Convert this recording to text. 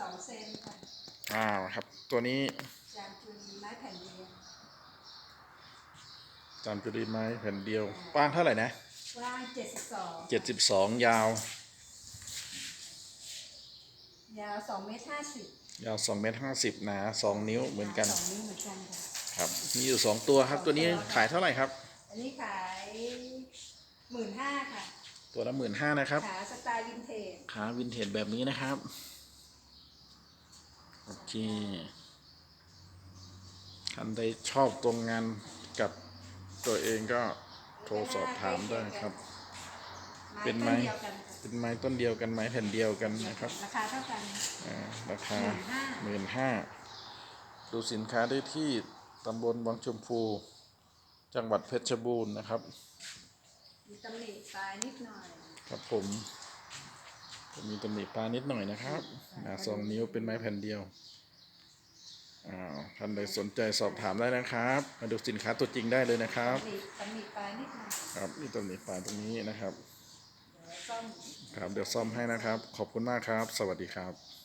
สองเซนค่ะอ้าวครับ ตัวนี้จานจุลีไม้แผ่นเดียวจามจุรีไม้แผ่นเดียวกว้างเท่าไหร่นะกว้างเจ็ดสิบสองเจ็ดสิบสองยาว ยาวสองเมตรห้าสิบยาวสองเมตรห้าสิบหนาสองนิ้วเหมือนกันสองนิ้วเหมือนกันค่ะ ครับ มีอยู่สองตัวครับ ตัวนี้ขายเท่าไหร่ครับ อันนี้ขายหมื่นห้าค่ะ ตัวละหมื่นห้านะครับ ขาสไตล์วินเทจ ขาวินเทจแบบนี้นะครับ โอเคท่านใดชอบตรงงานกับตัวเองก็โทรสอบถามได้ครับ เป็นไม้ต้ดียวกันค่ะเป็นไม้ต้นเดียวกันไม้แผ่นเดียวกันนะครับ ราคาเท่ากันอ่าราคา15,000หมื่นห้าดูสินค้าได้ที่ตำบลวังชมพู จังหวัดเพชรบูรณ์นะครับ มีตำหนิปลายนิดหน่อย ครับผม จะมีตำหนิปลานิดหน่อยนะครับหนาสองนิ้วเป็นไม้แผ่นเดียวอ้าวท่านใดสนใจสอบถามได้นะครับ มาดูสินค้าตัวจริงได้เลยนะครับตำหนิตำหนิปลายนิดหน่อยครับนี่ตำหนิปลาตรงนี้นะครับเดี๋ยวซ่อมครับเดี๋ยวซ่อมให้นะครับ ขอบคุณมากครับ สวัสดีครับ